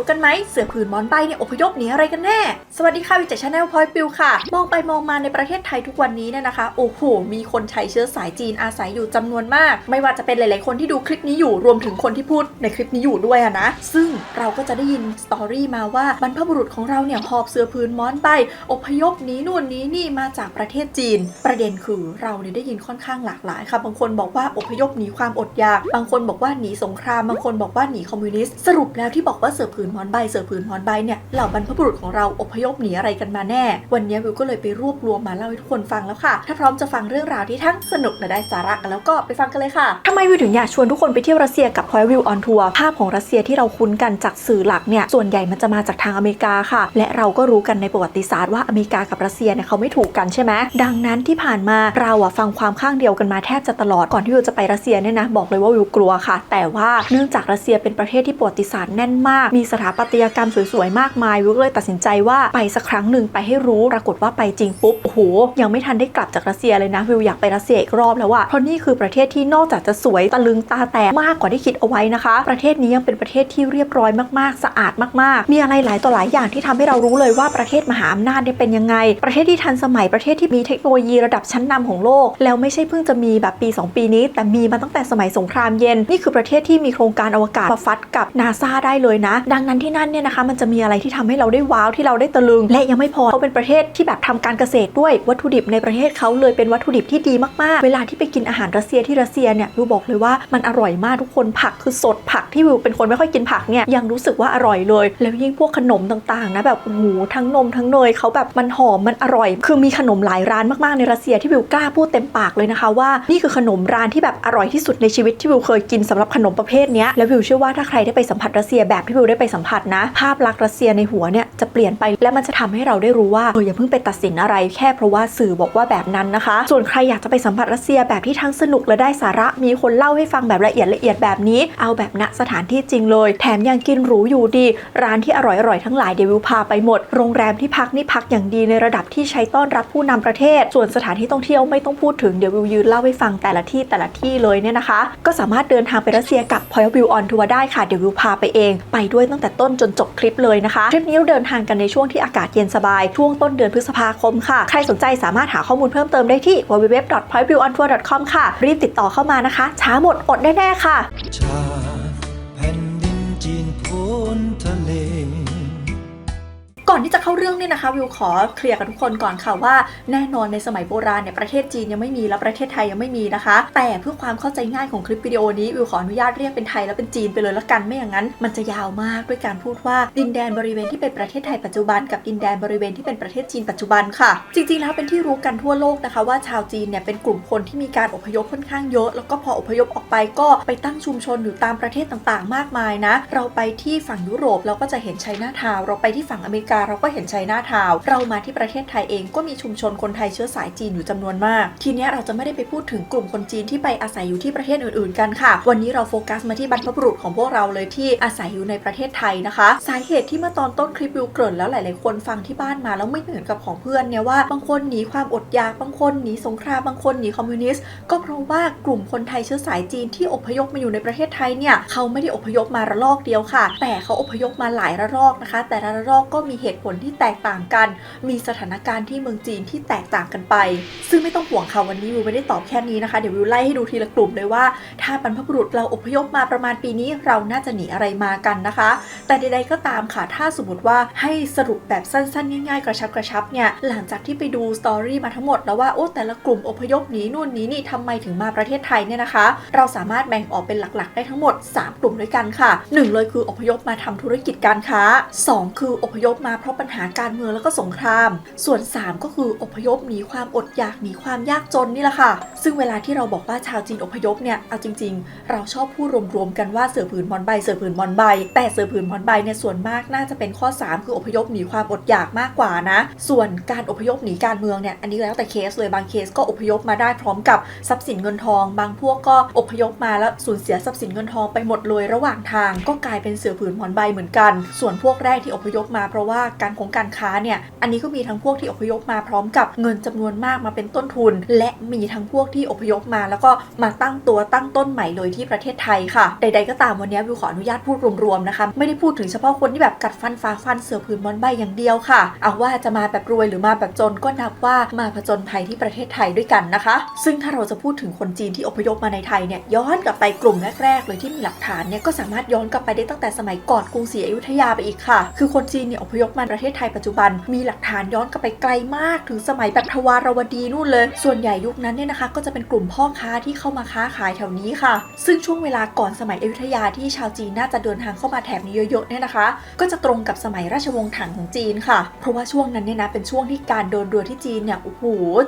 รู้กันไหมเสือผืนหมอนใบเนี่ยอพยพหนีอะไรกันแน่ สวัสดีค่ะวิจัยชาแนลพอยปิวค่ะ มองไปมองมาในประเทศไทยทุกวันนี้เนี่ยนะคะ โอ้โห มีคนไทยเชื้อสายจีนอาศัยอยู่จำนวนมาก ไม่ว่าจะเป็นหลาย ๆ คนที่ดูคลิปนี้อยู่รวมถึงคนที่พูดในคลิปนี้อยู่ด้วยนะ ซึ่งเราก็จะได้ยินสตอรี่มาว่าบรรพบุรุษของเราเนี่ยหอบเสือผืนหมอนใบอพยพหนีนู่นหนีนี่มาจากประเทศจีน ประเด็นคือเราเนี่ยได้ยินค่อนข้างหลากหลายค่ะบางคนบอกว่าอพยพหนีความอดอยาก บางคนบอกว่าหนีสงครามบางคนบอกว่าหนีคอมมิวนิสต์สรุปแล้วที่บอกว่าเสือผืนหมอนใบเสือผืนหมอนใบเนี่ยเหล่าบรรพบุรุษของเราอพยพหนีอะไรกันมาแน่ วันนี้วิวก็เลยไปรวบรวมมาเล่าให้ทุกคนฟังแล้วค่ะ ถ้าพร้อมจะฟังเรื่องราวที่ทั้งสนุกและได้สาระกันแล้วก็ไปฟังกันเลยค่ะทำไมวิวถึงอยากชวนทุกคนไปเที่ยวรัสเซียกับพอยวิวออนทัวร์ภาพของรัสเซียที่เราคุ้นกันจากสื่อหลักเนี่ยส่วนใหญ่มันจะมาจากทางอเมริกาค่ะ และเราก็รู้กันในประวัติศาสตร์ว่าอเมริกากับรัสเซียเนี่ยเขาไม่ถูกกันใช่ไหมดังนั้นที่ผ่านมาเราอะฟังความข้างเดียวกันมาแทบจะตลอดก่อนที่วิวจะไปรัสเซียเนี่ยนะบอกเลยว่าวิวกลัวค่ะ แต่ว่าเนื่องจากรัสเซียเป็นประเทศที่ประวัติศาสตร์แน่นมากมีสถาปัตยกรรมสวยๆ มากมายวิวก็เลยตัดสินใจว่าไปสักครั้งหนึ่งไปให้รู้ปรากฏว่าไปจริงปุ๊บโอ้โหยังไม่ทันได้กลับจากรัสเซียเลยนะวิวอยากไปรัสเซียอีกรอบแล้วอะเพราะนี่คือประเทศที่นอกจากจะสวยตะลึงตาแตกมากกว่าที่คิดเอาไว้นะคะ ประเทศนี้ยังเป็นประเทศที่เรียบร้อยมากๆ สะอาดมากๆ มีอะไรหลายต่อหลายอย่างที่ทำให้เรารู้เลยว่าประเทศมหาอำนาจเนี่ยเป็นยังไง ประเทศที่ทันสมัยประเทศที่มีเทคโนโลยีระดับชั้นนำของโลก แล้วไม่ใช่เพิ่งจะมีแบบปี 2 ปีนี้ แต่มีมาตั้งแต่สมัยสงครามเย็นนี่คือประเทศที่มีโครงการอวกาศมาฟัดกับนาซาได้เลยนะ ดังนั้นที่นั่นเนี่ยนะคะมันจะมีอะไรที่ทำให้เราได้ว้าวที่เราได้ตะลึง และยังไม่พอเขาเป็นประเทศที่แบบทำการเกษตรด้วยวัตถุดิบในประเทศเขาเลยเป็นวัตถุดิบที่ดีมากๆ เวลาที่ไปกินอาหารรัสเซียที่รัสเซียเนี่ยวิวบอกเลยว่ามันอร่อยมากทุกคนผักคือสดผักที่วิวเป็นคนไม่ค่อยกินผักเนี่ยยังรู้สึกว่าอร่อยเลย แล้วยิ่งพวกขนมต่างๆนะแบบโอ้โหทั้งนมทั้งเนยเขาแบบมันหอมมันอร่อย คือมีขนมหลายร้านมากๆในรัสเซียที่วิวกล้าพูดเต็มปากเลยนะคะว่านี่คือขนมร้านที่แบบอร่อยที่สุดในชีวิตที่วิวเคยกินสำหรับขนมประเภทนี้แล้ววิวเชื่อว่าถ้าใครได้ไปสัมผัสรัสเซียแบบที่วิวได้ไปสัมผัสนะ ภาพลักษณ์รัสเซียในหัวเนี่ยจะเปลี่ยนไปและมันจะทำให้เราได้รู้ว่าเอออย่าเพิ่งไปตัดสินอะไร แค่เพราะว่าสื่อบอกว่าแบบนั้นนะคะ ส่วนใครอยากจะไปสัมผัสรัสเซียแบบที่ทั้งสนุกและได้สาระมีคนเล่าให้ฟังแบบละเอียดละเอียดแบบนี้ เอาแบบณสถานที่จริงเลย แถมยังกินหรูอยู่ดี ร้านที่อร่อยๆทั้งหลายเดี๋ยววิวพาไปหมด โรงแรมที่พักนี่พักอย่างดีในระดับที่ใช้ต้อนรับผู้นำประเทศ ส่วนสถานที่ท่องเที่ยวไม่ต้องพูดถึงเดี๋ยววิวยืนเล่าให้ฟังแต่ละที่แต่ละที่เลยเนี่ยนะคะ ก็สามารถเดินทางไปรัสเซียกับ Point View on Tour ได้ค่ะเดี๋ยววิวพาไปเองไปด้วยตั้งแต่ต้นจนจบคลิปเลยนะคะ ทริปนี้เราเดินทางกันในช่วงที่อากาศเย็นสบาย ช่วงต้นเดือนพฤษภาคมค่ะ ใครสนใจสามารถหาข้อมูลเพิ่มเติมได้ที่ www.pointviewontour.com ค่ะ รีบติดต่อเข้ามานะคะ ช้าหมดอดแน่ๆค่ะชาแผ่นดินจีนพ้นทะเล อนที่จะเข้าเรื่องเนี่ยนะคะวิวขอเคลียร์กับทุกคนก่อนค่ะว่า แน่นอนในสมัยโบราณเนี่ยประเทศจีนยังไม่มีและประเทศไทยยังไม่มีนะคะ แต่เพื่อความเข้าใจง่ายของคลิปวิดีโอนี้วิวขออนุญาตเรียกเป็นไทยแล้วเป็นจีนไปเลยละกันไม่อย่างนั้น มันจะยาวมากด้วยการพูดว่าดินแดนบริเวณที่เป็นประเทศไทยปัจจุบัน กับดินแดนบริเวณที่เป็นประเทศจีนปัจจุบันค่ะ จริงๆแล้วเป็นที่รู้กันทั่วโลกนะคะ ว่าชาวจีนเนี่ยเป็นกลุ่มคนที่มีการอพยพค่อนข้างเยอะ แล้วก็พออพยพออกไปก็ไปตั้งชุมชนอยู่ตามประเทศต่างๆ มากมายนะ เราไปที่ฝั่งยุโรปเราก็จะเห็นไชน่าทาวเราไปที่ฝั่งอเมริกาเราก็เห็นไชน่าทาวเรามาที่ประเทศไทยเองก็มีชุมชนคนไทยเชื้อสายจีนอยู่จำนวนมาก ทีนี้เราจะไม่ได้ไปพูดถึงกลุ่มคนจีนที่ไปอาศัยอยู่ที่ประเทศอื่นๆกันค่ะ วันนี้เราโฟกัสมาที่บรรพบุรุษของพวกเราเลยที่อาศัยอยู่ในประเทศไทยนะคะ สาเหตุที่เมื่อตอนต้นคลิปวิวเกริ่นแล้วหลาย ๆ คนฟังที่บ้านมาแล้วไม่เหมือนกับของเพื่อนเนี่ยว่าบางคนหนีความอดอยากบางคนหนีสงครามบางคนหนีคอมมิวนิสต์ก็เพราะว่ากลุ่มคนไทยเชื้อสายจีนที่อพยพมาอยู่ในประเทศไทยเนี่ยเขาไม่ได้อพยพมาระลอกเดียวค่ะ แต่เขาอพยพมาหลายระลอกนะคะ แต่ละระลอกก็มีเหตุผลที่แตกต่างกัน มีสถานการณ์ที่เมืองจีนที่แตกต่างกันไป ซึ่งไม่ต้องห่วงค่ะวันนี้วิวไม่ได้ตอบแค่นี้นะคะ เดี๋ยววิวไล่ให้ดูทีละกลุ่มเลยว่า ถ้าบรรพบุรุษเราอพยพมาประมาณปีนี้เราน่าจะหนีอะไรมากันนะคะ แต่ใดๆก็ตามค่ะ ถ้าสมมติว่าให้สรุปแบบสั้นๆ ง่ายๆ กระชับกระชับเนี่ย หลังจากที่ไปดูสตอรี่มาทั้งหมดแล้วว่าโอ้แต่ละกลุ่มอพยพหนีนู่นหนีนี่ทำไมถึงมาประเทศไทยเนี่ยนะคะ เราสามารถแบ่งออกเป็นหลักๆ ได้ทั้งหมด 3 กลุ่มด้วยกันค่ะหนึ่งเลยคืออพยพมาทำธุรกิจการค้า 2 คืออพยพมาเพราะปัญหาการเมืองแล้วก็สงคราม ส่วน 3 ก็คืออพยพหนีความอดอยากหนีความยากจนนี่แหละค่ะ ซึ่งเวลาที่เราบอกว่าชาวจีนอพยพเนี่ยเอาจริง ๆ เราชอบพูดรวมๆกันว่าเสือผืนมอนใบเสือผืนมอนใบ แต่เสือผืนมอนใบเนี่ยส่วนมากน่าจะเป็นข้อ 3 คืออพยพหนีความอดอยากมากกว่านะ ส่วนการอพยพหนีการเมืองเนี่ยอันนี้แล้วแต่เคสเลยบางเคสก็อพยพมาได้พร้อมกับทรัพย์สินเงินทอง บางพวกก็อพยพมาแล้วสูญเสียทรัพย์สินเงินทองไปหมดเลยระหว่างทาง ก็กลายเป็นเสือผืนหมอนใบเหมือนกัน ส่วนพวกแรกที่อพยพมาเพราะว่าการของการค้าเนี่ย อันนี้ก็มีทั้งพวกที่อพยพมาพร้อมกับเงินจำนวนมากมาเป็นต้นทุน และมีทั้งพวกที่อพยพมา แล้วก็มาตั้งตัวตั้งต้นใหม่เลยที่ประเทศไทยค่ะ ใด ๆ ก็ตามวันนี้วิวขออนุญาตพูดรวมๆนะคะ ไม่ได้พูดถึงเฉพาะคนที่แบบกัดฟันฝ่าฟันเสือผืนมอนใบอย่างเดียวค่ะ เอาว่าจะมาแบบรวยหรือมาแบบจนก็นับว่ามาผจญภัยที่ประเทศไทยด้วยกันนะคะ ซึ่งถ้าเราจะพูดถึงคนจีนที่อพยพมาในไทยเนี่ยย้อนกลับไปกลุ่มแรกๆเลยที่มีหลักฐานเนี่ยก็สามารถย้อนกลับไปได้ตั้งแต่สมัยก่อนกรุงศรีอยุธยาไปอีกค่ะ คือคนจีนเนี่ยอพยพมาประเทศไทยปัจจุบัน มีหลักฐานย้อนกลับไปไกลมากถึงสมัยแบบทวารวดีนู่นเลย ส่วนใหญ่ยุคนั้นเนี่ยนะคะ ก็จะเป็นกลุ่มพ่อค้าที่เข้ามาค้าขายแถวนี้ค่ะ ซึ่งช่วงเวลาก่อนสมัยอยุธยาที่ชาวจีนน่าจะเดินทางเข้ามาแถบนี้เยอะๆเนี่ยนะคะ ก็จะตรงกับสมัยราชวงศ์ถังของจีนค่ะ เพราะว่าช่วงนั้นเนี่ยนะเป็นช่วงที่การเดินเรือที่จีนเนี่ยโอ้โห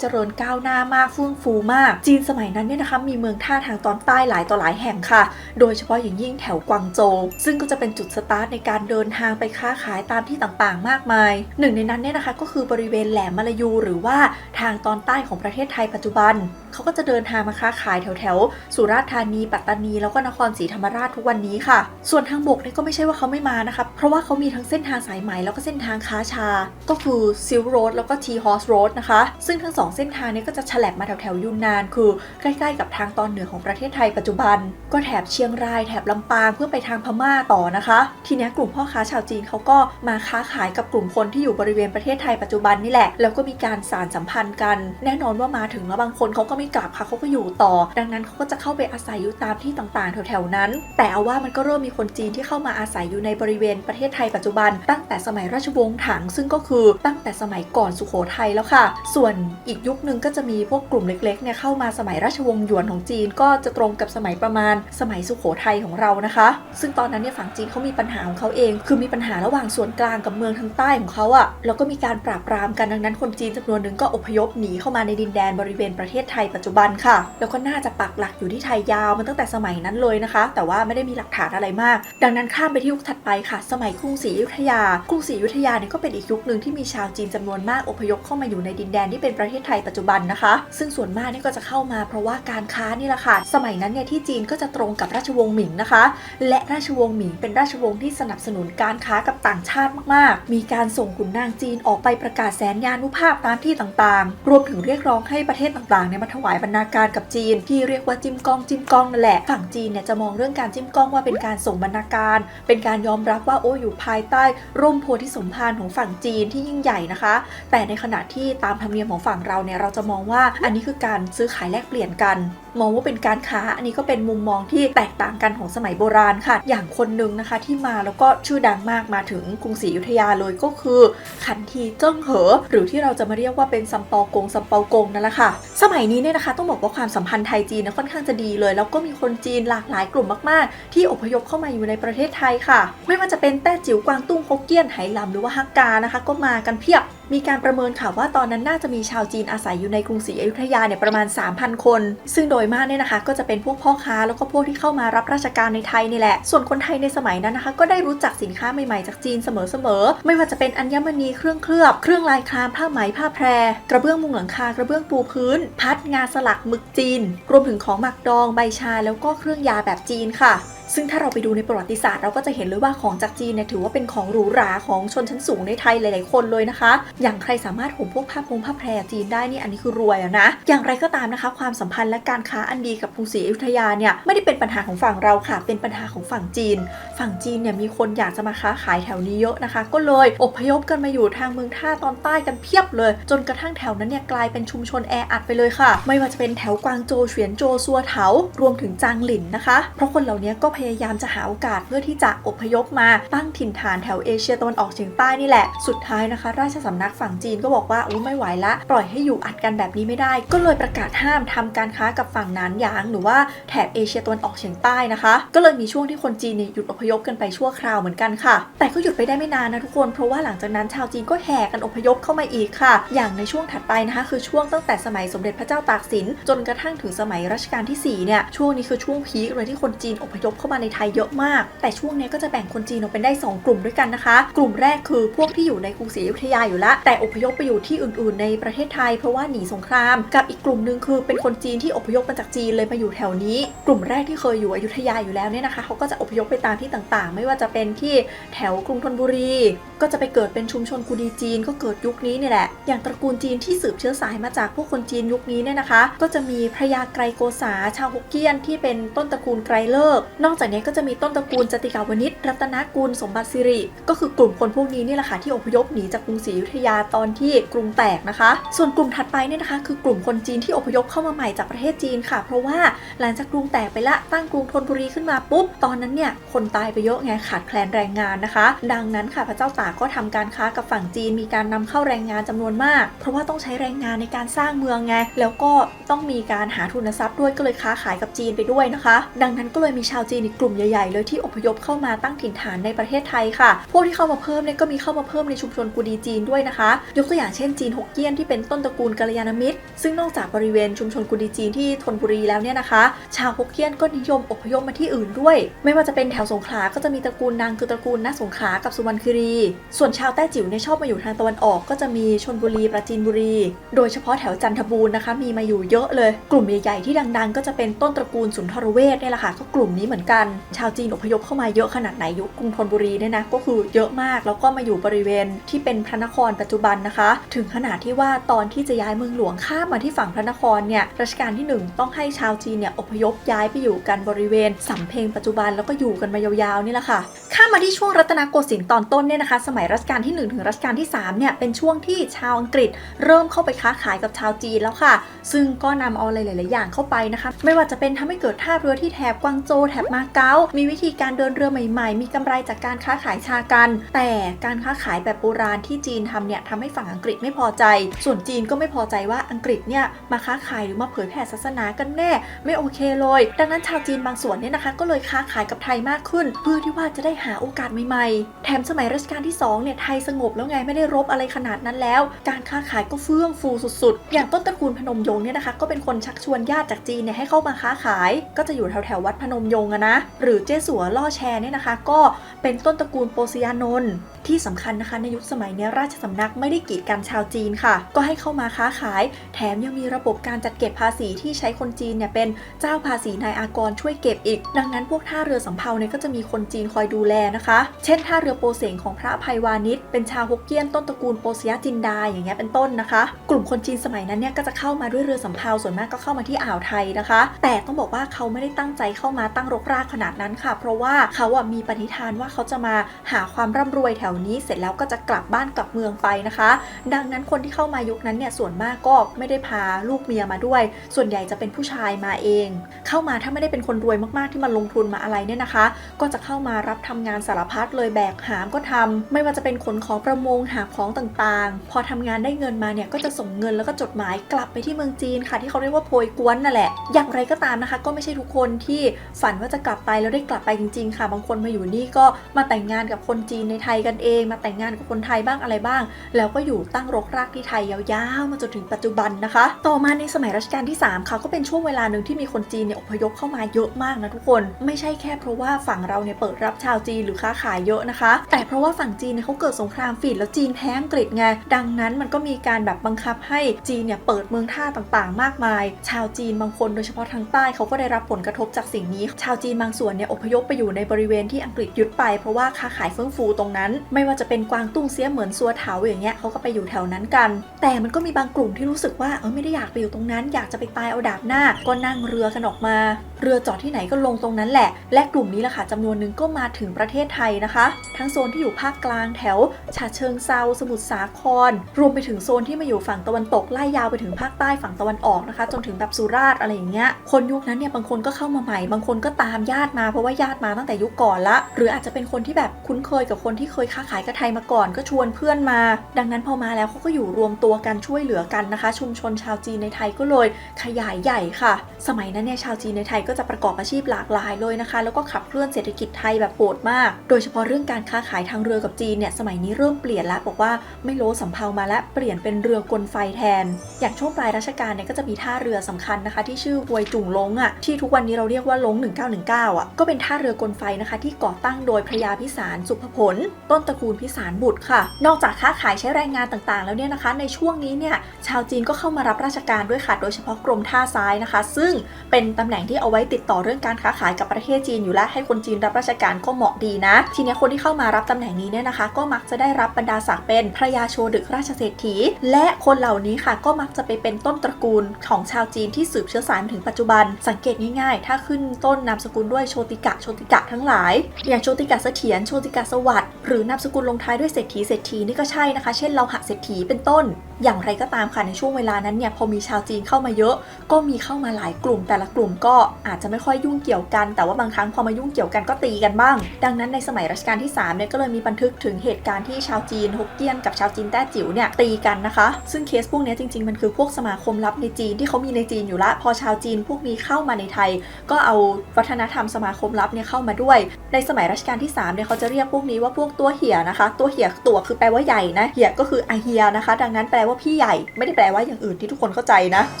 เจริญก้าวหน้ามากเฟื่องฟูมาก จีนสมัยนั้นเนี่ยนะคะมีเมืองท่าทางตอนใต้หลายต่อหลายแห่งค่ะ โดยเฉพาะอย่างยิ่งแถวกวางโจวซึ่งก็จะเป็นจุดสตาร์ทในการเดินทางไปค้าขายตามที่ต่างๆ มากมาย หนึ่งในนั้นเนี่ยนะคะก็คือบริเวณแหลมมาลายู หรือว่าทางตอนใต้ของประเทศไทยปัจจุบันเขาก็จะเดินทางมาค้าขายแถวๆสุราษฎร์ธานี ปัตตานี แล้วก็นครศรีธรรมราชทุกวันนี้ค่ะ ส่วนทางบกเนี่ยก็ไม่ใช่ว่าเขาไม่มานะคะ เพราะว่าเขามีทั้งเส้นทางสายไหมแล้วก็เส้นทางค้าชา ก็คือซิลโรดแล้วก็ทีฮอสโรดนะคะ ซึ่งทั้งสองเส้นทางเนี้ก็จะฉลับมาแถวๆยุนนาน คือใกล้ๆกับทางตอนเหนือของประเทศไทยปัจจุบัน ก็แถบเชียงรายแถบลำปางเพื่อไปทางพม่าต่อนะคะ ทีนี้กลุ่มพ่อค้าชาวจีนเขาก็มาค้าขายกับกลุ่มคนที่อยู่บริเวณประเทศไทยปัจจุบันนี่แหละ แล้วก็มีการสานสัมพันธ์กัน แน่นอนว่ามาถึงแล้วบางคนเขาก็ไม่กลับค่ะเขาก็อยู่ต่อ ดังนั้นเขาก็จะเข้าไปอาศัยอยู่ตามที่ต่างๆ แถวๆนั้น แต่เอาว่ามันก็เริ่มมีคนจีนที่เข้ามาอาศัยอยู่ในบริเวณประเทศไทยปัจจุบัน ตั้งแต่สมัยราชวงศ์ถัง ซึ่งก็คือตั้งแต่สมัยก่อนสุโขทัยแล้วค่ะ ส่วนอีกยุคนึงก็จะมีพวกกลุ่มเล็กๆเนี่ยเข้ามาสมัยราชวงศ์หยวนของจีน ก็จะตรงกับสมัยประมาณ สมัยสุโขทัยของเรานะคะ ซึ่งตอนนั้นเนี่ยฝั่งจีนเขามีปัญหาของเขาเอง คือมีปัญหาระหว่างส่วนกลางกับเมืองทางใต้ของเขาอะแล้วก็มีการปราบปรามกันดังนั้นคนจีนจำนวนหนึ่งก็อพยพหนีเข้ามาในดินแดนบริเวณประเทศไทยปัจจุบันค่ะ แล้วก็น่าจะปักหลักอยู่ที่ไทยยาวมาตั้งแต่สมัยนั้นเลยนะคะ แต่ว่าไม่ได้มีหลักฐานอะไรมาก ดังนั้นข้ามไปที่ยุคถัดไปค่ะ สมัยกรุงศรีอยุธยากรุงศรีอยุธยาเนี่ยก็เป็นอีกยุคหนึ่งที่มีชาวจีนจำนวนมากอพยพเข้ามาอยู่ในดินแดนที่เป็นประเทศไทยปัจจุบันนะคะ ซึ่งส่วนมากนี่ก็จะเข้ามาเพราะว่าการค้านี่แหละค่ะ สมัยนั้นเนี่ยที่จีนก็จะตรงกับราชวงศ์หมิงนะคะ และราชวงศ์หมิงเป็นราชวงศ์ที่สนับสนุนการค้ากับต่างชาติมากๆ มีการส่งขุนนางจีนออกไปประกาศแสนยานุภาพตามที่ต่างๆ รวมถึงเรียกร้องให้ประเทศต่างๆเนี่ยมาถวายบรรณาการกับจีน ที่เรียกว่าจิ้มก้องจิ้มก้องนั่นแหละฝั่งจีนเนี่ยจะมองเรื่องการจิ้มก้องว่าเป็นการส่งบรรณาการ เป็นการยอมรับว่าโอ้อยู่ภายใต้ ร่มโพธิสมภารของฝั่งจีนที่ยิ่งใหญ่นะคะ แต่ในขณะที่ตามธรรมเนียมของฝั่งเราเนี่ยเราจะมองว่าอันนี้คือการซื้อขายแลกเปลี่ยนกัน มองว่าเป็นการค้า อันนี้ก็เป็นมุมมองที่แตกต่างกันของสมัยโบราณค่ะ อย่างคนหนึ่งนะคะที่มาแล้วก็ชื่อดังมากมาถึงกรุงศรีอยุธยาเลยก็คือ ขันทีเจิ้งเหอ หรือที่เราจะมาเรียกว่าเป็นซัมเปากงซัมเปากงนั่นแหละค่ะ สมัยนี้เนี่ยนะคะต้องบอกว่าความสัมพันธ์ไทยจีนนี่ยค่อนข้างจะดีเลย แล้วก็มีคนจีนหลากหลายกลุ่มมากๆ ที่อพยพเข้ามาอยู่ในประเทศไทยค่ะ ไม่ว่าจะเป็นแต้จิ๋วกวางตุ้งฮกเกี้ยนไหหลำหรือว่าฮักกานะคะ ก็มากันเพียบ มีการประเมินค่ะว่าตอนนั้นน่าจะมีชาวจีนอาศัยอยู่ในกรุงศรีอยุธยาเนี่ยประมาณ 3,000 คน ซึ่งโดยมากเนี่ยนะคะ ก็จะเป็นพวกพ่อค้าแล้วก็พวกที่เข้ามารับราชการในไทยนี่แหละ ส่วนคนไทยในสมัยนั้นนะคะ ก็ได้รู้จักสินค้าใหม่ๆจากจีนเสมอๆ ไม่ว่าจะเป็นอัญมณีเครื่องเคลือบ เครื่องลายครามผ้าไหมผ้าแพร กระเบื้องมุงหลังคากระเบื้องปูพื้น พัดงาสลักหมึกจีน รวมถึงของหมักดองใบชาแล้วก็เครื่องยาแบบจีนค่ะ ซึ่งถ้าเราไปดูในประวัติศาสตร์เราก็จะเห็นเลยว่าของจากจีนเนี่ยถือว่าเป็นของหรูหราของชนชั้นสูงในไทยหลาย ๆ คนเลยนะคะ อย่างใครสามารถห่มพวกผ้าพงผ้าแพรจีนได้นี่อันนี้คือรวยอะนะ อย่างไรก็ตามนะคะ ความสัมพันธ์และการค้าอันดีกับกรุงศรีอยุธยาเนี่ยไม่ได้เป็นปัญหาของฝั่งเราค่ะ เป็นปัญหาของฝั่งจีน ฝั่งจีนเนี่ยมีคนอยากจะมาค้าขายแถวนี้เยอะนะคะ ก็เลยอพยพกันมาอยู่ทางเมืองท่าตอนใต้กันเพียบเลย จนกระทั่งแถวนั้นเนี่ยกลายเป็นชุมชนแออัดไปเลยค่ะ ไม่ว่าจะเป็นแถวกวางโจวเฉียนโจวซัวเถารวมถึงจางหลินนะคะ เพราะคนเหล่านี้ก็พพยายามจะหาโอกาสเพื่อที่จะอพยพมาตั้งถิ่นฐานแถวเอเชียตะวันออกเฉียงใต้นี่แหละ สุดท้ายนะคะ ราชสำนักฝั่งจีนก็บอกว่าอู้ไม่ไหวละ ปล่อยให้อยู่อัดกันแบบนี้ไม่ได้ ก็เลยประกาศห้ามทำการค้ากับฝั่งนานหยางหรือว่าแถบเอเชียตะวันออกเฉียงใต้นะคะ ก็เลยมีช่วงที่คนจีนเนี่ยหยุดอพยพกันไปชั่วคราวเหมือนกันค่ะ แต่ก็หยุดไปได้ไม่นานนะทุกคนเพราะว่าหลังจากนั้นชาวจีนก็แห่กันอพยพเข้ามาอีกค่ะ อย่างในช่วงถัดไปนะคะ คือช่วงตั้งแต่สมัยสมเด็จพระเจ้าตากสิน จนกระทั่งถึงสมัยรัชกาลที่สี่เนี่ยช่วงนี้คือช่วงพีคเลยที่คนจีนอพยพเข้าามาในไทยเยอะมาก แต่ช่วงนี้ก็จะแบ่งคนจีนออกเป็นได้ 2 กลุ่มด้วยกันนะคะ กลุ่มแรกคือพวกที่อยู่ในกรุงศรีอยุธยาอยู่ละแต่อพยพไปอยู่ที่อื่นๆ ในประเทศไทยเพราะว่าหนีสงคราม กับอีกกลุ่มหนึ่งคือเป็นคนจีนที่อพยพมาจากจีนเลยมาอยู่แถวนี้ กลุ่มแรกที่เคยอยู่อยุธยาอยู่แล้วเนี่ยนะคะเขาก็จะอพยพไปตามที่ต่างๆ ไม่ว่าจะเป็นที่แถวกรุงธนบุรี ก็จะไปเกิดเป็นชุมชนกุดีจีนก็เกิดยุคนี้นี่แหละ อย่างตระกูลจีนที่สืบเชื้อสายมาจากพวกคนจีนยุคนี้เนี่ยนะคะ ก็จะมีพระยาไกรโกษาชาวฮกเกี้ยนที่เป็นต้นตระกูลไกรเลิกนอกจากนี้ก็จะมีต้นตระกูลจติกาวนิชรัตนกุลสมบัติสิริ ก็คือกลุ่มคนพวกนี้นี่แหละค่ะที่อพยพหนีจากกรุงศรีอยุธยาตอนที่กรุงแตกนะคะ ส่วนกลุ่มถัดไปเนี่ยนะคะ คือกลุ่มคนจีนที่อพยพเข้ามาใหม่จากประเทศจีนค่ะ เพราะว่าหลังจากกรุงแตกไปละตั้งกรุงธนบุรีขึ้นมาปุ๊บตอนนั้นเนี่ยคนตายไปเยอะไงขาดแคลนแรงงานนะคะ ดังนั้นค่ะพระเจ้าตากก็ทำการค้ากับฝั่งจีนมีการนำเข้าแรงงานจำนวนมาก เพราะว่าต้องใช้แรงงานในการสร้างเมืองไงแล้วก็ต้องมีการหาทุนทรัพย์ด้วยก็เลยค้าขายกับจีนไปด้วยนะคะ ดังนั้นก็เลยมีชาวจีนีกลุ่มใหญ่ ๆ เลยที่อพยพเข้ามาตั้งถิ่นฐานในประเทศไทยค่ะ พวกที่เข้ามาเพิ่มเนี่ยก็มีเข้ามาเพิ่มในชุมชนกุดีจีนด้วยนะคะ ยกตัวอย่างเช่นจีนฮกเกี้ยนที่เป็นต้นตระกูลกัลยาณมิตร ซึ่งนอกจากบริเวณชุมชนกุดีจีนที่ธนบุรีแล้วเนี่ยนะคะ ชาวฮกเกี้ยนก็นิยมอพยพมาที่อื่นด้วย ไม่ว่าจะเป็นแถวสงขลาก็จะมีตระกูลนางคือตระกูลนาสงขลากับสุวรรณคีรี ส่วนชาวแต้จิ๋วเนี่ยชอบมาอยู่ทางตะวันออก ก็จะมีชนบุรีปราจีนบุรี โดยเฉพาะแถวจันทบูรณ์นะคะมีมาอยู่เยอะเลย กลุ่มใหญ่ๆที่ดัง ๆ ก็จะเป็นต้นตระกูลสุนทรเวชเนี่ยแหละค่ะก็กลุ่มนี้เหมือนกันชาวจีนอพยพเข้ามาเยอะขนาดไหนยุคกรุงธนบุรีเนี่ยนะก็คือเยอะมากแล้วก็มาอยู่บริเวณที่เป็นพระนครปัจจุบันนะคะ ถึงขนาดที่ว่าตอนที่จะย้ายเมืองหลวงข้ามมาที่ฝั่งพระนครเนี่ยรัชกาลที่หนึ่งต้องให้ชาวจีนเนี่ยอพยพย้ายไปอยู่กันบริเวณสำเพ็งปัจจุบันแล้วก็อยู่กันมายาวๆนี่แหละค่ะข้ามมาที่ช่วงรัตนโกสินทร์ตอนต้นเนี่ยนะคะ สมัยรัชกาลที่ 1 ถึงรัชกาลที่ 3 เนี่ยเป็นช่วงที่ชาวอังกฤษ เริ่มเข้าไปค้าขายกับชาวจีนแล้วค่ะ ซึ่งก็นำเอาอะไรหลายๆอย่างเข้าไปนะคะ ไม่ว่าจะเป็นทำให้เกิดท่าเรือที่แถบกวางโจวแถบมาเก๊า มีวิธีการเดินเรือใหม่ๆ มีกำไรจากการค้าขายชากัน แต่การค้าขายแบบโบราณที่จีนทำเนี่ยทำให้ฝั่งอังกฤษไม่พอใจ ส่วนจีนก็ไม่พอใจว่าอังกฤษเนี่ยมาค้าขายหรือมาเผยแผ่ศาสนากันแน่ ไม่โอเคเลย ดังนั้นชาวจีนบางส่วนเนี่ยนะคะ ก็เลยค้าขายกับไทยมากขึ้น เพื่อที่ว่าจะได้หาโอกาสใหม่ๆ แถมสมัยรัชกาลที่2เนี่ยไทยสงบแล้วไงไม่ได้รบอะไรขนาดนั้นแล้ว การค้าขายก็เฟื่องฟูสุดๆ อย่างต้นตระกูลพนมยงค์เนี่ยนะคะ ก็เป็นคนชักชวนญาติจากจีนเนี่ยให้เข้ามาค้าขาย ก็จะอยู่แถวแถวๆวัดพนมยงค์อะนะหรือเจ๊สัวล่อแชร์เนี่ยนะคะ ก็เป็นต้นตระกูลโปสยานนท์ที่สำคัญนะคะในยุคสมัยนี้ราชสำนักไม่ได้กีดกันชาวจีนค่ะ ก็ให้เข้ามาค้าขาย แถมยังมีระบบการจัดเก็บภาษีที่ใช้คนจีนเนี่ยเป็นเจ้าภาษีนายอากรช่วยเก็บอีก ดังนั้นพวกท่าเรือสำเภาเนี่ยก็จะมีคนจีนคอยดูแลนะคะ เช่นท่าเรือโปเสงของพระภัยวานิชเป็นชาวฮกเกี้ยนต้นตระกูลโปสยจินดาอย่างเงี้ยเป็นต้นนะคะ กลุ่มคนจีนสมัยนั้นเนี่ยก็จะเข้ามาด้วยเรือสำเภาส่วนมากก็เข้ามาที่อ่าวไทยนะคะ แต่ต้องบอกว่าเขาไม่ได้ตั้งใจเข้ามาตั้งรกรากขนาดนั้นค่ะ เพราะว่าเขาอะมีปณิธานว่าเขาจะมาหาความร่ำรวยแถวนี้เสร็จแล้วก็จะกลับบ้านกลับเมืองไปนะคะ ดังนั้นคนที่เข้ามายุคนั้นเนี่ยส่วนมากก็ไม่ได้พาลูกเมียมาด้วย ส่วนใหญ่จะเป็นผู้ชายมาเอง เข้ามาถ้าไม่ได้เป็นคนรวยมากๆที่มาลงทุนมาอะไรเนี่ยนะคะ ก็จะเข้ามารับทำงานสารพัดเลยแบกหามก็ทำไม่ว่าจะเป็นขนของประมงหาของต่างๆ พอทำงานได้เงินมาเนี่ยก็จะส่งเงินแล้วก็จดหมายกลับไปที่เมืองจีนค่ะ ที่เขาเรียกว่าโพยกวนนั่นแหละ อย่างไรก็ตามนะคะ ก็ไม่ใช่ทุกคนที่ฝันว่าจะกลับไปแล้วได้กลับไปจริง ๆ ค่ะ บางคนมาอยู่นี่ก็มาแต่งงานกับคนจีนในไทยกันเอง มาแต่งงานกับคนไทยบ้างอะไรบ้าง แล้วก็อยู่ตั้งรกรากที่ไทยยาวๆ มาจนถึงปัจจุบันนะคะ ต่อมาในสมัยรัชกาลที่ 3 ค่ะ ก็เป็นช่วงเวลาหนึ่งที่มีคนจีนเนี่ยอพยพเข้ามาเยอะมากนะทุกคน ไม่ใช่แค่เพราะว่าฝั่งเราเนี่ยเปิดรับชาวจีนหรือค้าขายเยอะนะคะ แต่เพราะว่าฝั่งจีนเนี่ยเขาเกิดสงครามฝิ่นแล้วจีนแพ้อังกฤษไง ดังนั้นมันก็มีการแบบบังคับให้จีนเนี่ยเปิดเมืองท่าต่างๆ มากมาย ชาวจีนบางคนโดยเฉพาะทางใต้เขาก็ได้รับผลกระทบจากสิ่งนี้ ชาวจีนบางส่วนเนี่ยอพยพไปอยู่ในบริเวณที่อังกฤษยึดไปเพราะว่าค้าขายเฟื่องฟูตรงนั้นไม่ว่าจะเป็นกวางตุ้งเสียเหมือนซัวเถาอย่างเงี้ยเขาก็ไปอยู่แถวนั้นกัน แต่มันก็มีบางกลุ่มที่รู้สึกว่าเออไม่ได้อยากไปอยู่ตรงนั้น อยากจะไปตายเอาดาบหน้าก็นั่งเรือกันออกมาเรือจอดที่ไหนก็ลงตรงนั้นแหละ และกลุ่มนี้แหละค่ะจำนวนหนึ่งก็มาถึงประเทศไทยนะคะ ทั้งโซนที่อยู่ภาคกลางแถวฉะเชิงเซาสมุทรสาคร รวมไปถึงโซนที่มาอยู่ฝั่งตะวันตกไล่ยาวไปถึงภาคใต้ฝั่งตะวันออกนะคะ จนถึงแบบสุราษฎร์อะไรอย่างเงี้ยคนยุคนั้นเนี่ยบางคนก็เข้ามาใหม่ บางคนก็ตามญาติมาเพราะว่าญาติมาตั้งแต่ยุคก่อนละ หรืออาจจะเป็นคนที่แบบคุ้นเคยกับคนที่เคยค้าขายกับไทยมาก่อนก็ชวนเพื่อนมา ดังนั้นพอมาแล้วเขาก็อยู่รวมตัวกันช่วยเหลือกันนะคะ ชุมชนชาวจีนในไทยก็เลยขยายใหญ่ค่ะ สมัยนั้นเนี่ยชาวจีนในไทยก็ก็จะประกอบอาชีพหลากหลายเลยนะคะ แล้วก็ขับเคลื่อนเศรษฐกิจไทยแบบโหดมาก โดยเฉพาะเรื่องการค้าขายทางเรือกับจีนเนี่ยสมัยนี้เริ่มเปลี่ยนแล้วบอกว่าไม่โลสำเภามาแล้วเปลี่ยนเป็นเรือกลไฟแทน อย่างช่วงปลายรัชกาลเนี่ยก็จะมีท่าเรือสำคัญนะคะ ที่ชื่อหวยจุ่งลงอะที่ทุกวันนี้เราเรียกว่าลง 1919อะก็เป็นท่าเรือกลไฟนะคะ ที่ก่อตั้งโดยพระยาพิสารสุภพลต้นตระกูลพิสารบุตรค่ะ นอกจากค้าขายใช้แรงงานต่างๆ แล้วเนี่ยนะคะ ในช่วงนี้เนี่ยชาวจีนก็เข้ามารับราชการด้วยค่ะ โดยเฉพาะกรมท่าซ้ายนะคะ ซึ่งเป็นตำแหน่งที่เอาไว้ติดต่อเรื่องการค้าขายกับประเทศจีนอยู่แล้วให้คนจีนรับราชการก็เหมาะดีนะ ทีนี้คนที่เข้ามารับตำแหน่งนี้เนี่ยนะคะ ก็มักจะได้รับบรรดาศักดิ์เป็นพระยาโชดึกราชเศรษฐี และคนเหล่านี้ค่ะก็มักจะไปเป็นต้นตระกูลของชาวจีนที่สืบเชื้อสายมาถึงปัจจุบัน สังเกตง่ายๆ ถ้าขึ้นต้นนามสกุลด้วยโชติกะโชติกะทั้งหลาย อย่างโชติกะเสถียรโชติกะสวัสดิ์หรือนามสกุลลงท้ายด้วยเศรษฐีเศรษฐีนี่ก็ใช่นะคะ เช่นเราหะเศรษฐีเป็นต้น อย่างไรก็ตามค่ะในช่วงเวลานั้นเนี่ยพอมีชาวจีนเข้ามาเยอะ ก็มีเข้ามาหลายกลุ่มแต่ละกลุ่มก็อาจจะไม่ค่อยยุ่งเกี่ยวกัน แต่ว่าบางครั้งพอมายุ่งเกี่ยวกันก็ตีกันบ้าง ดังนั้นในสมัยรัชกาลที่3เนี่ยก็เลยมีบันทึกถึงเหตุการณ์ที่ชาวจีนฮกเกี้ยนกับชาวจีนแต้จิ๋วเนี่ยตีกันนะคะ ซึ่งเคสพวกนี้จริงๆมันคือพวกสมาคมลับในจีนที่เขามีในจีนอยู่ละ พอชาวจีนพวกนี้เข้ามาในไทย ก็เอาวัฒนธรรมสมาคมลับเนี่ยเข้ามาด้วย ในสมัยรัชกาลที่3เนี่ยเขาจะเรียกพวกนี้ว่าพวกตัวเหี่ยนะคะ ตัวเหี่ยตัวคือแปลว่าใหญ่นะเหี่ยก็คืออาเฮียนะคะ ดังนั้นแปลว่าพี่ใหญ่ไม่ได้แปลว่าอย่างอื่นที่ทุกคนเข้าใจนะ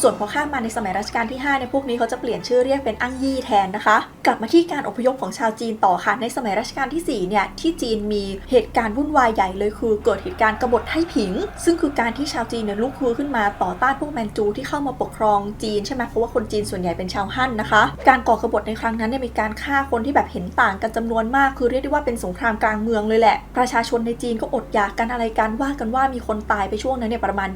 ส่วนพอข้ามมาในสมัยรัชกาลที่5เนี่ยพวกนี้เขาจะเปลี่ยนชื่อเรียกเป็นอั้งยี่แทนนะคะ กลับมาที่การอพยพของชาวจีนต่อค่ะ ในสมัยรัชกาลที่ 4 เนี่ย ที่จีนมีเหตุการณ์วุ่นวายใหญ่เลยคือ เกิดเหตุการณ์กบฏไทผิง ซึ่งคือการที่ชาวจีนเนี่ยลุกฮือขึ้นมาต่อต้านพวกแมนจูที่เข้ามาปกครองจีนใช่ไหมเพราะว่าคนจีนส่วนใหญ่เป็นชาวฮั่นนะคะ การก่อกบฏในครั้งนั้นเนี่ยมีการฆ่าคนที่แบบเห็นต่างกันจำนวนมาก คือเรียกได้ว่าเป็นสงครามกลางเมืองเลยแหละ ประชาชนในจีนก็อดอยากกันอะไรกันว่ากันว่ามีคนตายไปช่วงนั้นเนี่ยประมาณ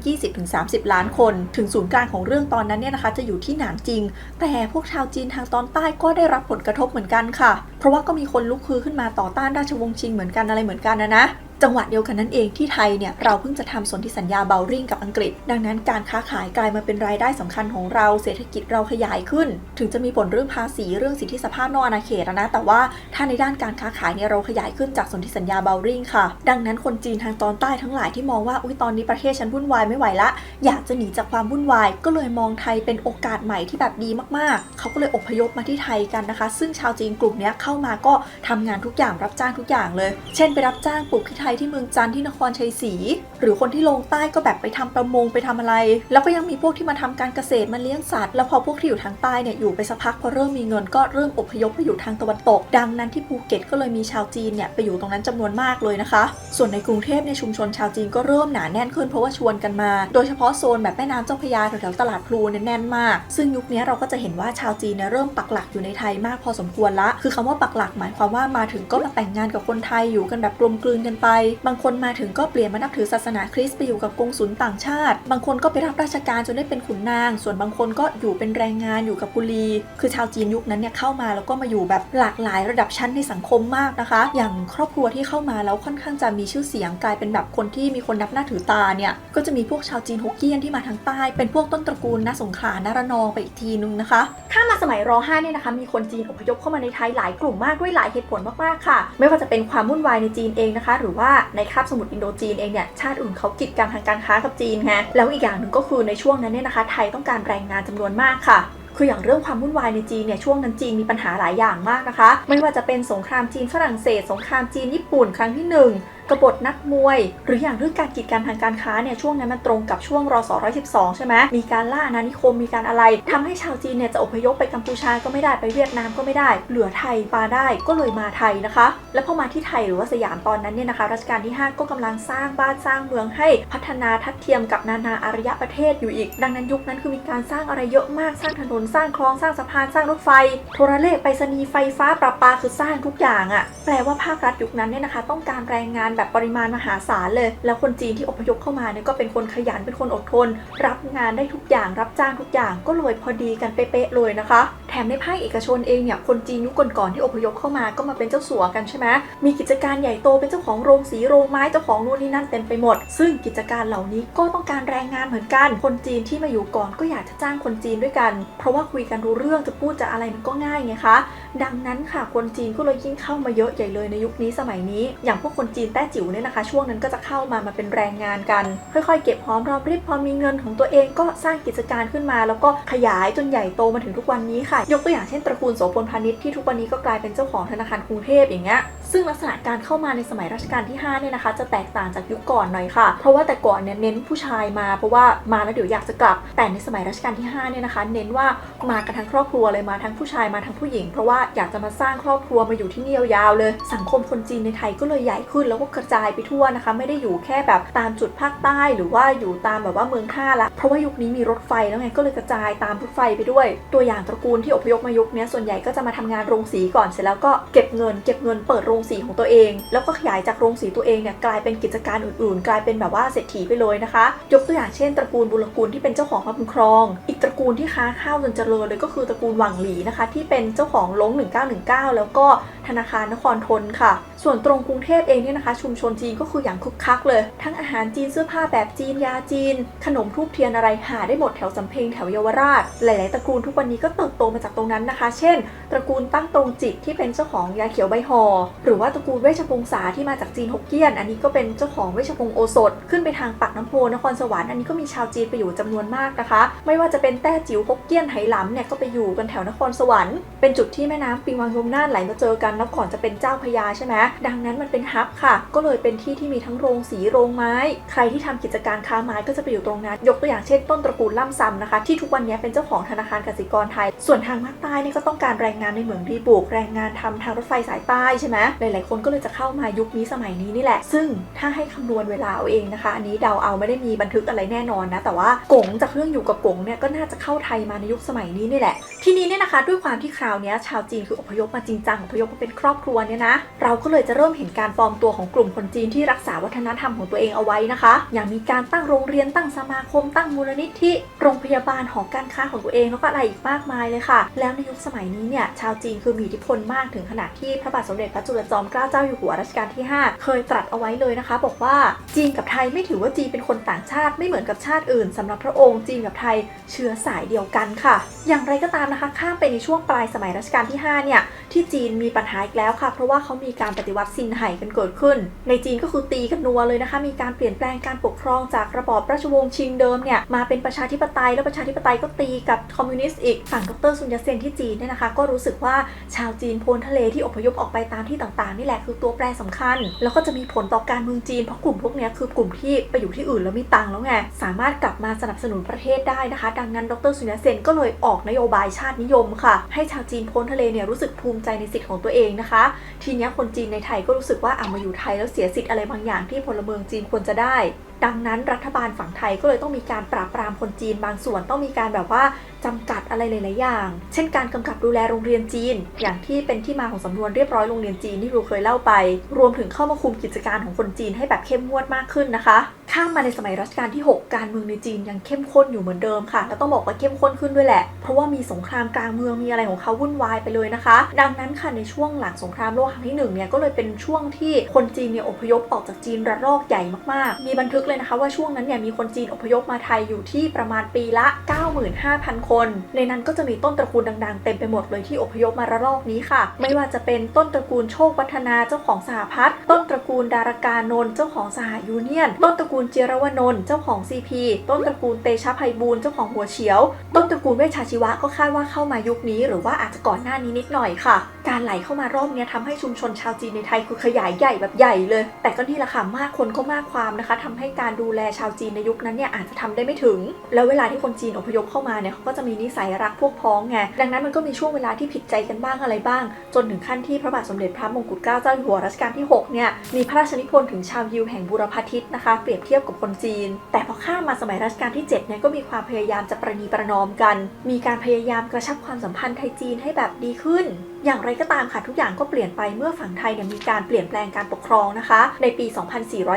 20-30 ล้านคน ถึงศูนย์กลางของเรื่องตอนนั้นเนี่ยนะคะจะอยู่ที่หนานจริง แต่พวกชาวจีนทางตอนใต้ก็ได้รับผลกระทบเหมือนกันค่ะ เพราะว่าก็มีคนลุกคือขึ้นมาต่อต้านราชวงศ์ชิงเหมือนกันอะไรเหมือนกันนะนะ จังหวะเดียวกันนั่นเองที่ไทยเนี่ยเราเพิ่งจะทำสนธิสัญญาเบลริงกับอังกฤษ ดังนั้นการค้าขายกลายมาเป็นรายได้สำคัญของเราเศรษฐกิจเราขยายขึ้น ถึงจะมีผลเรื่องภาษีเรื่องสิทธิสภาพนอกอาณาเขตนะแต่ว่าถ้าในด้านการค้าขายเนี่ยเราขยายขึ้นจากสนธิสัญญาเบลริงค่ะ ดังนั้นคนจีนทางตอนใต้ทั้งหลายที่มองว่าอุ้ยตอนนี้ประเทศฉันวุ่นวายไม่ไหวละ อยากจะหนีจากความวุ่นวาย ก็เลยมองไทยเป็นโอกาสใหม่ที่แบบดีมากๆ เขาก็เลยอพยพมาที่ไทยกันนะคะ ซึ่งชาวจีนกลุ่มนี้เข้ามาก็ทำงานทุกอย่างรับจ้างทุกอย่างเลย เช่นไปรับจ้างปลูกที่ไทยที่เมืองจันทร์ที่นครชัยศรี หรือคนที่ลงใต้ก็แบบไปทำประมงไปทำอะไร แล้วก็ยังมีพวกที่มาทำการเกษตรมาเลี้ยงสัตว์ แล้วพอพวกที่อยู่ทางใต้เนี่ยอยู่ไปสักพักพอเริ่มมีเงินก็เริ่มอพยพไปอยู่ทางตะวันตก ดังนั้นที่ภูเก็ตก็เลยมีชาวจีนเนี่ยไปอยู่ตรงนั้นจำนวนมากเลยนะคะ ส่วนในกรุงเทพในชุมชนชาวจีนก็เริ่มหนาแน่นขึ้นเพราะว่าชวนกันมา โดยเฉพาะโซนแบบแม่น้ำเจ้าพระยาแถวๆตลาดพลูเนี่ยแน่นมาก ซึ่งยุคนี้เราก็จะเห็นว่าชาวจีนเนี่ยเริ่มปักหลักอยู่ในไทยมากพอสมควรละ คือคำว่าปักหลักหมายความว่ามาถึงก็มาแต่งงานกับคนไทยอยู่กันแบบกลมกลืนกันไป บางคนมาถึงก็เปลี่ยนมานับถือศาสนาคริสต์ไปอยู่กับกงสุลต่างชาติ บางคนก็ไปรับราชการจนได้เป็นขุนนาง ส่วนบางคนก็อยู่เป็นแรงงานอยู่กับกุลี คือชาวจีนยุคนั้นเนี่ยเข้ามาแล้วก็มาอยู่แบบหลากหลายระดับชั้นในสังคมมากนะคะ อย่างครอบครัวที่เข้ามาแล้วค่อนข้างจะมีชื่อเสียงกลายเป็นแบบคนที่มีคนนับหน้าถือตาเนี่ยก็จะมีพวกชาวจีนฮกเกี้ยนที่มาทางใต้ เป็นพวกต้นตระกูลนาสงขลานารนองไปอีกทีนึงนะคะข้ามมาสมัยร 5 เนี่ยนะคะมีคนจีนอพยพเข้ามาในไทยหลายกลุ่มมากด้วยหลายเหตุผลมากๆค่ะ ไม่ว่าจะเป็นความวุ่นวายในจีนเองนะคะ หรือว่าในคาบสมุทรอินโดจีนเองเนี่ยชาติอื่นเขากีดกันทางการค้ากับจีนไงแล้วอีกอย่างหนึ่งก็คือในช่วงนั้นเนี่ยนะคะ ไทยต้องการแรงงานจำนวนมากค่ะคืออย่างเรื่องความวุ่นวายในจีนเนี่ยช่วงนั้นจีนมีปัญหาหลายอย่างมากนะคะ ไม่ว่าจะเป็นสงครามจีนฝรั่งเศส สงครามจีนญี่ปุ่นครั้งที่หนึ่ง กบฏนักมวย หรืออย่างเรื่องการกีดกันทางการค้าเนี่ยช่วงนั้นมันตรงกับช่วงรศ112 ใช่ไหมมีการล่าอาณานิคมมีการอะไรทำให้ชาวจีนเนี่ยจะอพยพไปกัมพูชาก็ไม่ได้ไปเวียดนามก็ไม่ได้ เหลือไทยมาได้ก็เลยมาไทยนะคะ แล้วพอมาที่ไทยหรือว่าสยามตอนนั้นเนี่ยนะคะรัชกาลที่ 5 ก็กำลังสร้างบ้านสร้างเมืองให้พัฒนาทัดเทียมกับนานาอารยประเทศอยู่อีก ดังนั้นยุคนั้นคือมีการสร้างอะไรเยอะมากสร้างถนนสร้างคลองสร้างสะพานสร้างรถไฟ โทรเลขไปรษณีย์ไฟฟ้าประปาคือสร้างทุกอย่างอะ่ะแปลว่าภาครัฐยุคนั้นเนี่ยนะคะ ต้องการแรงงานแบบปริมาณมหาศาลเลย แล้วคนจีนที่อพยพเข้ามาเนี่ยก็เป็นคนขยันเป็นคนอดทน รับงานได้ทุกอย่างรับจ้างทุกอย่างก็เลยพอดีกันเป๊ะๆเลยนะคะ แถมในภาคเอกชนเองเนี่ยคนจีนยุคก่อนๆที่อพยพเข้ามาก็มาเป็นเจ้าสัวกันใช่ไหมมีกิจการใหญ่โตเป็นเจ้าของโรงสีโรงไม้เจ้าของนู่นนี่นั่นเต็มไปหมด ซึ่งกิจการเหล่านี้ก็ต้องการแรงงานเหมือนกัน คนจีนที่มาอยู่ก่อนก็อยากจะจ้างคนจีนด้วยกัน เพราะว่าคุยกันรู้เรื่องจะพูดจะอะไรมันก็ง่ายไงคะ ดังนั้นค่ะคนจีนก็เลยยิ่งเข้ามาเยอะใหญ่เลยในยุคนี้สมัยนี้ อย่างพวกคนจีนแต้จิ๋วเนี่ยนะคะ ช่วงนั้นก็จะเข้ามามาเป็นแรงงานกัน ค่อยๆ เก็บหอมรอมริบพอมีเงินของตัวเองก็สร้างกิจการขึ้นมา แล้วก็ขยายจนใหญ่โตมาถึงทุกวันนี้ค่ะ ยกตัวอย่างเช่นตระกูลโสพลพาณิชย์ที่ทุกวันนี้ก็กลายเป็นเจ้าของธนาคารกรุงเทพอย่างเงี้ย ซึ่งลักษณะการเข้ามาในสมัยรัชกาลที่5เนี่ยนะคะจะแตกต่างจากยุคก่อนหน่อยค่ะ เพราะว่าแต่ก่อนเนี่ยเน้นผู้ชายมาเพราะว่ามาแล้วเดี๋ยวอยากจะกลับ แต่ในสมัยรัชกาลที่5เนี่ยนะคะ เน้นว่ามากันทั้งครอบครัวเลยมาทั้งผู้ชายมาทั้งผู้หญิง เพราะว่าอยากจะมาสร้างครอบครัวมาอยู่ที่นี่ยาวๆเลย สังคมคนจีนในไทยก็เลยใหญ่ขึ้นแล้วก็กระจายไปทั่วนะคะ ไม่ได้อยู่แค่แบบตามจุดภาคใต้หรือว่าอยู่ตามแบบว่าเมืองท่าละเพราะว่ายุคนี้มีรถไฟแล้วไงก็เลยกระจายตามรถไฟไปด้วย ตัวอย่างตระกูลที่อพยพมายุคนี้ส่วนใหญ่ก็จะมาทำงานโรงสีก่อนเสร็จแล้วก็เก็บเงินเก็บเงินเปิดโรงงสีของตัวเอง แล้วก็ขยายจากโรงสีตัวเองเนี่ยกลายเป็นกิจการอื่นๆ กลายเป็นแบบว่าเศรษฐีไปเลยนะคะ ยกตัวอย่างเช่นตระกูลบุรกูลที่เป็นเจ้าของพระบุญครอง อีกตระกูลที่ค้าข้าวจนเจริญเลยก็คือตระกูลหวังหลีนะคะ ที่เป็นเจ้าของลง1919 แล้วก็ธนาคารนครทนค่ะ ส่วนตรงกรุงเทพเองเนี่ยนะคะ ชุมชนจีนก็คืออย่างคึกคักเลย ทั้งอาหารจีนเสื้อผ้าแบบจีนยาจีน ขนมทูบเทียนอะไรหาได้หมดแถวสำเพ็งแถวเยาวราช หลาย ๆ ตระกูลทุกวันนี้ก็เติบโตมาจากตรงนั้นนะคะ เช่น ตระกูลตั้งตรงจิตที่เป็นเจ้าของยาเขียวใบหอ่อหรือว่าตระกูลเวชพงษาที่มาจากจีนฮกเกี้ยน อันนี้ก็เป็นเจ้าของเวชพงศ์โอสถ ขึ้นไปทางปากน้ำโพนครสวรรค์อันนี้ก็มีชาวจีนไปอยู่จำนวนมากนะคะ ไม่ว่าจะเป็นแต้จิ๋วฮกเกี้ยนไหหลำเนี่ยก็ไปอยู่กันแถวนครสวรรค์เป็นจุดที่แม่น้ำปิงวังยมน่านไหลมาเจอกันแล้วก่อนจะเป็นเจ้าพระยาใช่ไหมดังนั้นมันเป็นฮับค่ะ ก็เลยเป็นที่ที่มีทั้งโรงสีโรงไม้ ใครที่ทำกิจการค้าไม้ก็จะไปอยู่ตรงนั้น ยกตัวอย่างเช่นต้นตระกูลล่ำซำนะคะ ที่ทุกวันนี้เป็นเจ้าของธนาคารกสิกรไทย ส่วนทางภาคใต้นี่ก็ต้องการแรงงานในเหมืองดีบุกแรงงานทำทางรถไฟสายใต้ใช่ไหมหลายๆ คนก็เลยจะเข้ามายุคนี้สมัยนี้นี่แหละ ซึ่งถ้าให้คำนวณเวลาเอาเองนะคะ อันนี้เดาเอาไม่ได้มีบันทึกอะไรแน่นอนนะ แต่ว่ากงจากเรื่องอยู่กับกงเนี่ยก็น่าจะเข้าไทยมาในยุคสมัยนี้นี่แหละ ทีนี้เนี่ยนะคะด้วยความที่คราวนี้ชาวจีนคืออพยพมาจริงจังอพยพมาเป็นครอบครัวเนี่ยนะ เราก็เลยจะเริ่มเห็นการปลอมตัวของกลุ่มคนจีนที่รักษาวัฒนธรรมของตัวเองเอาไว้นะคะ อย่างมีการตั้งโรงเรียนตั้งสมาคม ตั้งมูลนิธิโรงพยาบาลหอการค้าของตัวเองแล้วก็อะไรอีกมากมายเลยค่ะ แล้วในยุคสมัยนี้เนี่ยชาวจีนคือมีอิทธิพลมากถึงขนาดที่พระบาทสมเด็จพระจุลจอมเกล้าเจ้าอยู่หัวรัชกาลที่ 5 เคยตรัสเอาไว้เลยนะคะ บอกว่าจีนกับไทยไม่ถือว่าจีนเป็นคนต่างชาติไม่เหมือนกับชาติอื่นสำหรับพระองค์จีนกับไทยเชื้อสายเดียวกันค่ะ อย่างไรก็ตามนะคะข้ามไปในช่วงปลายสมัยรัชกาลที่ 5 เนี่ยที่จีนมีปัญหาอีกแล้วค่ะ เพราะว่าเขามีการปฏิวัติซินไห่กันเกิดขึ้น ในจีนก็คือตีกันนัวเลยนะคะ มีการเปลี่ยนแปลงการปกครองจากระบอบราชวงศ์ชิงเดิมเนี่ยมาเป็นประชาธิปไตยแล้วประชาธิปไตยก็ตีกับคอมมิวนิสต์อีกฝั่งดรซุนยัตเซนที่จีนเนี่ยนะคะ ก็รู้สึกว่าชาวจีนโพนทะเลที่อพยพออกไปตามที่ต่างๆนี่แหละคือตัวแปรสำคัญ แล้วก็จะมีผลต่อการเมืองจีนเพราะกลุ่มพวกนี้คือกลุ่มที่ไปอยู่ที่อื่นแล้วมีตังค์แล้วไงสามารถกลับมาสนับสนุนประเทศได้นะคะ ดังนั้นดรซุนยัตเซนก็เลยออกนโยบายชาตินิยมค่ะ ให้ชาวจีนพ้นทะเลเนี่ยรู้สึกภูมิใจในสิทธิ์ของตัวเองนะคะ ทีนี้คนจีนในไทยก็รู้สึกว่าอะมาอยู่ไทยแล้วเสียสิทธิ์อะไรบางอย่างที่พลเมืองจีนควรจะได้ดังนั้นรัฐบาลฝั่งไทยก็เลยต้องมีการปราบปรามคนจีนบางส่วนต้องมีการแบบว่าจำกัดอะไรหลาย ๆ อย่าง เช่นการกำกับดูแลโรงเรียนจีน อย่างที่เป็นที่มาของสำนวนเรียบร้อยโรงเรียนจีนที่เราเคยเล่าไป รวมถึงเข้ามาคุมกิจการของคนจีนให้แบบเข้มงวดมากขึ้นนะคะ ข้ามมาในสมัยรัชกาลที่ 6 การเมืองในจีนยังเข้มข้นอยู่เหมือนเดิมค่ะ แล้วต้องบอกว่าเข้มข้นขึ้นด้วยแหละ เพราะว่ามีสงครามกลางเมืองมีอะไรของเขาวุ่นวายไปเลยนะคะ ดังนั้นค่ะในช่วงหลังสงครามโลกครั้งที่หนึ่งเนี่ยก็เลยเป็นช่วงที่คนจีนเนี่ยอพยพออกจากจีนระลอกใหญ่มาก ๆ มีบันทึกเลยนะคะว่าช่วงนั้นเนี่ยมีคนจีนอพยพมาไทยอยู่ที่ประมาณปีละ 95,000คน ในนั้นก็จะมีต้นตระกูลดังๆ เต็มไปหมดเลยที่อพยพมาระลอกนี้ค่ะ ไม่ว่าจะเป็นต้นตระกูลโชควัฒนาเจ้าของสหพัฒน์ต้นตระกูลดารการนนท์เจ้าของสหยูเนียน ต้นตระกูลเจรวนนท์เจ้าของ CP ต้นตระกูลเตชะไพบูลย์เจ้าของหัวเฉียว ต้นตระกูลเวชชาชีวะก็คาดว่าเข้ามายุคนี้ หรือว่าอาจจะก่อนหน้านี้นิดหน่อยค่ะ การไหลเข้ามารอบเนี้ยทำให้ชุมชนชาวจีนในไทยคือขยายใหญ่แบบใหญ่เลย แต่ก็นี่แหละค่ะมากคนก็มากความนะคะทำให้การดูแลชาวจีนในยุคนั้นเนี่ยอาจจะทำได้ไม่ถึง แล้วเวลาที่คนจีนอพยพเข้ามาเนี่ยเขาก็จะมีนิสัยรักพวกพ้องไงดังนั้นมันก็มีช่วงเวลาที่ผิดใจกันบ้างอะไรบ้าง จนถึงขั้นที่พระบาทสมเด็จพระมงกุฎเกล้าเจ้าอยู่หัวรัชกาลที่6เนี่ยมีพระราชนิพนธ์ถึงชาวยิวแห่งบูรพาทิตนะคะเปรียบเทียบกับคนจีน แต่พอข้ามมาสมัยรัชกาลที่7เนี่ยก็มีความพยายามจะประนีประนอมกัน มีการพยายามกระชับความสัมพันธ์ไทยจีนให้แบบดีขึ้นอย่างไรก็ตามค่ะทุกอย่างก็เปลี่ยนไปเมื่อฝั่งไทยเนี่ยมีการเปลี่ยนแปลงการปกครองนะคะ ในปี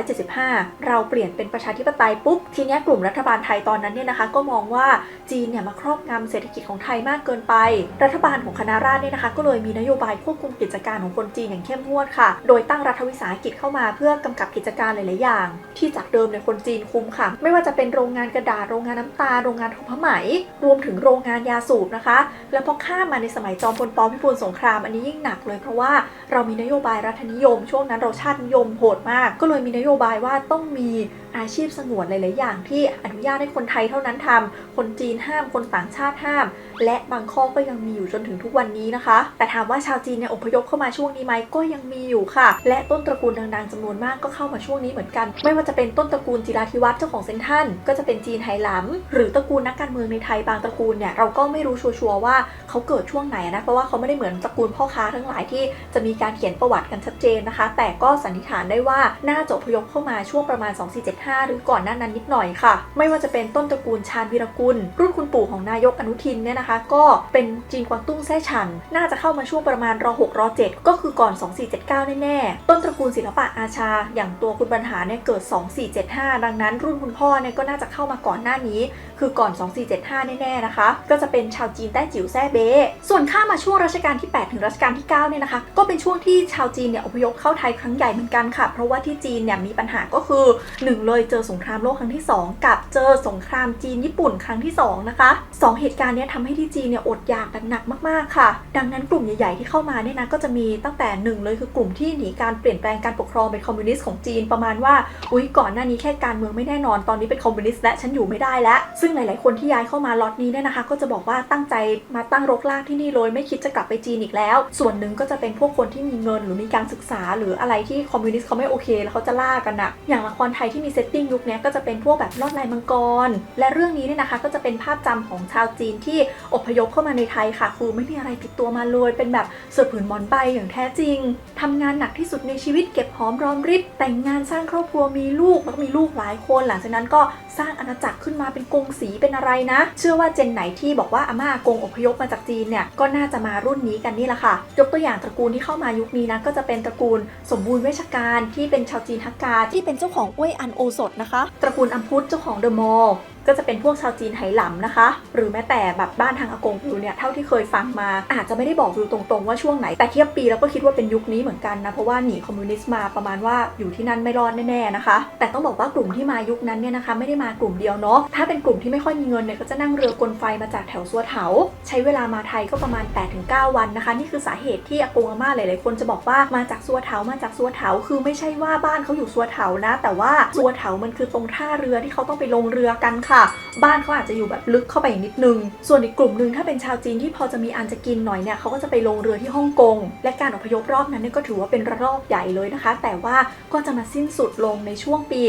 2475 เราเปลี่ยนเป็นประชาธิปไตยปุ๊บ ทีนี้กลุ่มรัฐบาลไทยตอนนั้นเนี่ยนะคะ ก็มองว่าจีนเนี่ยมาครอบงำเศรษฐกิจของไทยมากเกินไป รัฐบาลของคณะราษฎรเนี่ยนะคะ ก็เลยมีนโยบายควบคุมกิจการของคนจีนอย่างเข้มงวดค่ะ โดยตั้งรัฐวิสาหกิจเข้ามาเพื่อกำกับกิจการหลาย ๆ อย่าง ที่จากเดิมเนี่ยคนจีนคุมค่ะ ไม่ว่าจะเป็นโรงงานกระดาษโรงงานน้ำตาโรงงานทอผ้าไหม รวมถึงโรงงานยาสูบนะคะ แล้วพอข้ามมาในสมัยจอมพลปพิบูลสงครามอันนี้ยิ่งหนักเลยเพราะว่าเรามีนโยบายรัฐนิยม ช่วงนั้นเราชาตินิยมโหดมาก ก็เลยมีนโยบายว่าต้องมี อาชีพสงวนหลาย ๆ อย่างที่อนุญาตให้คนไทยเท่านั้นทำคนจีนห้าม คนต่างชาติห้าม และบางข้อก็ยังมีอยู่จนถึงทุกวันนี้นะคะ แต่ถามว่าชาวจีนเนี่ยอพยพเข้ามาช่วงนี้ไหมก็ยังมีอยู่ค่ะ และต้นตระกูลดัง ๆจำนวนมากก็เข้ามาช่วงนี้เหมือนกัน ไม่ว่าจะเป็นต้นตระกูลจิราธิวัฒน์เจ้าของเซนทันก็จะเป็นจีนไหหลำหรือตระกูลนักการเมืองในไทยบางตระกูลเนี่ยเราก็ไม่รู้ชัวร์ว่าเขาเกิดช่วงไหนนะเพราะว่าเขาไม่ได้เหมือนตระกูลพ่อค้าทั้งหลายที่จะมีการเขียนประวัติกันชัดเจนนะคะ แต่ก็สันนิษฐานได้ว่าน่าจะอพยพเข้ามาช่วงประมาณ25 หรือก่อนหน้านั้นนิดหน่อยค่ะ ไม่ว่าจะเป็นต้นตระกูลชาญวีรกุล รุ่นคุณปู่ของนายกอนุทินเนี่ยนะคะ ก็เป็นจีนกวางตุ้งแซ่ชันน่าจะเข้ามาช่วงประมาณร6ร7ก็คือก่อน 2479 แน่ๆ ต้นตระกูลศิลปะอาชา อย่างตัวคุณบรรหารเนี่ยเกิด 2475 ดังนั้นรุ่นคุณพ่อเนี่ยก็น่าจะเข้ามาก่อนหน้านี้ คือก่อน 2475 แน่ๆนะคะ ก็จะเป็นชาวจีนแต้จิ๋วแซ่เบ้ส่วนข้ามาช่วงรัชกาลที่ 8 ถึงรัชกาลที่ 9 เนี่ยนะคะ ก็เป็นช่วงที่ชาวจีนเนี่ยอพยพเข้าไทยครั้งใหญ่เหมือนกันค่ะ เพราะว่าที่จีนเนี่ยมีปัญหาก็คือ 1 เลยเจอสงครามโลกครั้งที่ 2 กับเจอสงครามจีนญี่ปุ่นครั้งที่ 2 นะคะสองเหตุการณ์เนี้ทำให้ที่จีนเนี่ยอดอยากหนักมากๆค่ะ ดังนั้นกลุ่มใหญ่ๆที่เข้ามาเนี่ยนะก็จะมีตั้งแต่หนึ่งเลยคือกลุ่มที่หนีการเปลี่ยนแปลงการปกครองเป็นคอมมิวนิสต์ของจีนประมาณว่าอุ๊ยก่อนหน้านี้แค่การเมืองไม่แน่นอนตอนนี้เป็นคอมมิวนิสต์และฉันอยู่ไม่ได้แล้วซึ่งหลาย ๆ คนที่ย้ายเข้ามาล็อตนี้เนี่ยนะคะ ก็จะบอกว่าตั้งใจมาตั้งรกรากที่นี่เลยไม่คิดจะกลับไปจีนอีกแล้ว ส่วนหนึ่งก็จะเป็นพวกคนที่มีเงินหรือมีการศึกษา หรืออะไรที่คอมมิวนิสต์เขาไม่โอเค แล้วเขาจะล่ากันอะอย่างละครไทยที่มีเซตติ้งยุคนี้ก็จะเป็นพวกแบบลอดลายมังกร และเรื่องนี้เนี่ยนะคะ ก็จะเป็นภาพจำของชาวจีนที่อพยพเข้ามาในไทยค่ะ คือไม่มีอะไรติดตัวมาเลยเป็นแบบเสือผืนหมอนใบอย่างแท้จริงทำงานหนักที่สุดในชีวิตเก็บหอมรอมริบแต่งงานสร้างครอบครัวมีลูกแล้วก็มีลูกหลายคน หลังจากนั้นก็สร้างอาณาจักรขึ้นมาเป็นกงสีเป็นอะไรนะ เชื่อว่าเจนไหนที่บอกว่าอาม่ากงอพยพมาจากจีนเนี่ยก็น่าจะมารุ่นนี้กันนี่แหละค่ะ ยกตัวอย่างตระกูลที่เข้ามายุคนี้นะก็จะเป็นตระกูลสมบูรณ์เวชการที่เป็นชาวจีนฮักกาที่เป็นเจ้าของอ้วยอันโอสดนะคะ ตระกูลอัมพุทธเจ้าของเดอะมอล ก็จะเป็นพวกชาวจีนไหหลำนะคะ หรือแม้แต่แบบบ้านทางอากงวิวเนี่ยเท่าที่เคยฟังมา อาจจะไม่ได้บอกวิวตรงๆว่าช่วงไหน แต่เทียบปีแล้วก็คิดว่าเป็นยุคนี้เหมือนกันนะเพราะว่าหนีคอมมิวนิสต์มาประมาณว่าอยู่ที่นั่นไม่รอดแน่ๆนะคะ แต่ต้องบอกว่ากลุ่มที่มายุคนั้นเนี่ยนะคะไม่ได้มากลุ่มเดียวเนาะถ้าเป็นกลุ่มที่ไม่ค่อยมีเงินเนี่ยก็จะนั่งเรือกลไฟมาจากแถวซัวเถา ใช้เวลามาไทยก็ประมาณ 8-9 วันนะคะ นี่คือสาเหตุที่อากงอาม่าหลายๆคนจะบอกว่ามาจากซัวเถามาจากซัวเถาคือไม่ใช่ว่าบ้านเขาอยู่ซัวเถานะ แต่ว่าซัวเถามันคือตรงท่าเรือที่เขาต้องไปลงเรือกันค่ะบ้านเขาอาจจะอยู่แบบลึกเข้าไปอีกนิดนึง ส่วนอีกกลุ่มหนึ่งถ้าเป็นชาวจีนที่พอจะมีอันจะกินหน่อยเนี่ยเขาก็จะไปลงเรือที่ฮ่องกง และการอพยพรอบนั้นเนี่ยก็ถือว่าเป็นระลอกใหญ่เลยนะคะ แต่ว่าก็จะมาสิ้นสุดลงในช่วงปี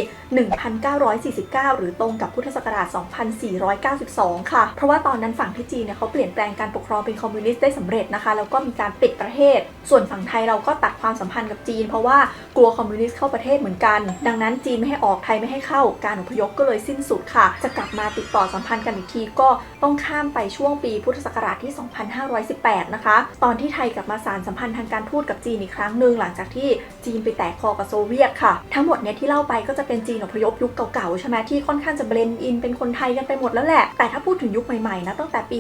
1949 หรือตรงกับพุทธศักราช 2492 ค่ะ เพราะว่าตอนนั้นฝั่งที่จีนเนี่ยเขาเปลี่ยนแปลงการปกครองเป็นคอมมิวนิสต์ได้สำเร็จนะคะ แล้วก็มีการปิดประเทศ ส่วนฝั่งไทยเราก็ตัดความสัมพันธ์กับจีน เพราะว่ากลัวคอมมิวนิสต์เข้าประเทศเหมือนกัน ดังนั้นจีนไม่ให้ออกไทยไม่ให้เข้าการอพยพก็เลยสิ้นสุดค่ะจะกลับมาติดต่อสัมพันธ์กันอีกทีก็ต้องข้ามไปช่วงปีพุทธศักราชที่ 2518 นะคะ ตอนที่ไทยกลับมาสารสัมพันธ์ทางการทูตกับจีนอีกครั้งหนึ่งหลังจากที่จีนไปแตกคอกับโซเวียตค่ะ ทั้งหมดเนี่ยที่เล่าไปก็จะเป็นจีนอพยพยุคเก่าๆ ใช่ไหมที่ค่อนข้างจะเบลนด์อินเป็นคนไทยกันไปหมดแล้วแหละ แต่ถ้าพูดถึงยุคใหม่ๆนะตั้งแต่ปี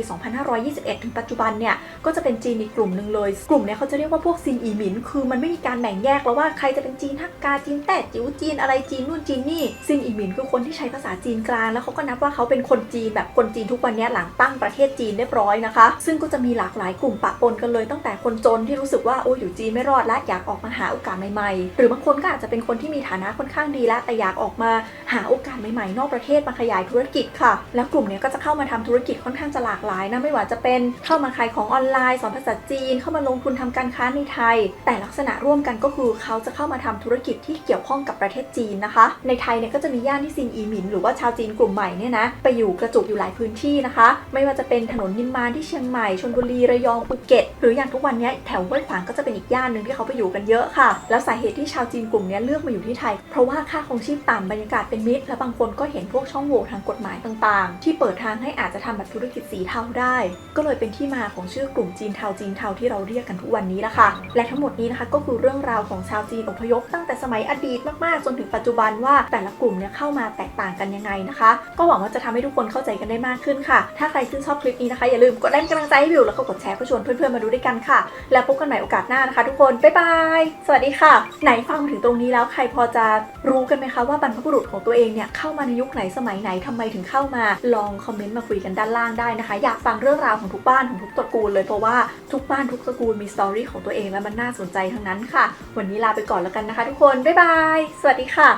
2521 ถึงปัจจุบันเนี่ยก็จะเป็นจีนอีกกลุ่มหนึ่งเลย กลุ่มเนี้ยเขาจะเรียกว่าพวกซินอีหมิน คือมันไม่มีการแบ่งแยกแล้วว่าใครจะเป็นจีนฮักกาจีนแต้จิ๋วจีนอะไรจีนนู่นจีนนี่ซินอีหมินคือคนที่ใช้ภาษาจีนกลางแล้วเขาก็นับว่าเขาเป็นคนจีนแบบคนจีนทุกวันนี้หลังตั้งประเทศจีนเรียบร้อยนะคะ ซึ่งก็จะมีหลากหลายกลุ่มปะปนกันเลยตั้งแต่คนจนที่รู้สึกว่าโอ้ยอยู่จีนไม่รอดและอยากออกมาหาโอกาสใหม่ๆ หรือบางคนก็อาจจะเป็นคนที่มีฐานะค่อนข้างดีแล้วแต่อยากออกมาหาโอกาสใหม่ๆ นอกประเทศมาขยายธุรกิจค่ะ แล้วกลุ่มเนี้ยก็จะเข้ามาทำธุรกิจค่อนข้างจะหลากหลายนะไม่ว่าจะเป็นเข้ามาขายของออนไลน์สอนภาษาจีน เข้ามาลงทุนทำการค้าในไทย แต่ลักษณะร่วมกันก็คือเขาจะเข้ามาทำธุรกิจที่เกี่ยวข้องกับประเทศจีนนะคะ ในไทยเนี่ยก็จะมีย่านที่ซินอีหมิน หรือว่าชาวจีนกลุ่มใหม่เนี่ยนะไปอยู่กระจุกอยู่หลายพื้นที่นะคะ ไม่ว่าจะเป็นถนนนิมมานที่เชียงใหม่ชลบุรีระยองภูเก็ตหรืออย่างทุกวันนี้แถวห้วยขวางก็จะเป็นอีกย่านหนึ่งที่เขาไปอยู่กันเยอะค่ะ แล้วสาเหตุที่ชาวจีนกลุ่มนี้เลือกมาอยู่ที่ไทย เพราะว่าค่าครองชีพต่ำบรรยากาศเป็นมิตร และบางคนก็เห็นพวกช่องโหว่ทางกฎหมายต่างๆ ที่เปิดทางให้อาจจะทำแบบธุรกิจสีเทาได้ ก็เลยเป็นที่มาของชื่อกลุ่มจีนเทาจีนเทาที่เราเรียกกันทุกวันนี้ละค่ะ และทั้งหมดนี้นะคะก็คือเรื่องราวของชาวจีนอพยพตั้งแต่สมัยอดีตมากๆ จนถึงปัจจุบันว่าแต่ละกลุ่มเนี่ยเข้ามาแตกต่างกันยังไงนะคะก็็หวังว่าจะทำให้ทุกคนเข้าใจกันได้มากขึ้นค่ะ ถ้าใครชื่นชอบคลิปนี้นะคะ อย่าลืมกดไลค์กำลังใจให้วิวแล้วก็กดแชร์เพื่อชวนเพื่อนๆมาดูด้วยกันค่ะ แล้วพบกันใหม่โอกาสหน้านะคะ ทุกคน บ๊ายบาย สวัสดีค่ะ ไหนฟังมาถึงตรงนี้แล้วใครพอจะรู้กันไหมคะว่าบรรพบุรุษของตัวเองเนี่ยเข้ามาในยุคไหนสมัยไหนทำไมถึงเข้ามาลองคอมเมนต์มาคุยกันด้านล่างได้นะคะ อยากฟังเรื่องราวของทุกบ้านของทุกตระกูลเลยเพราะว่าทุกบ้านทุกตระกูลมีสตอรี่ของตัวเองและมันน่าสนใจทั้งนั้นค่ะ วันนี้ลาไปก่อนแล้วกันนะคะ ทุกคนบ๊ายบาย สวัสดีค่ะ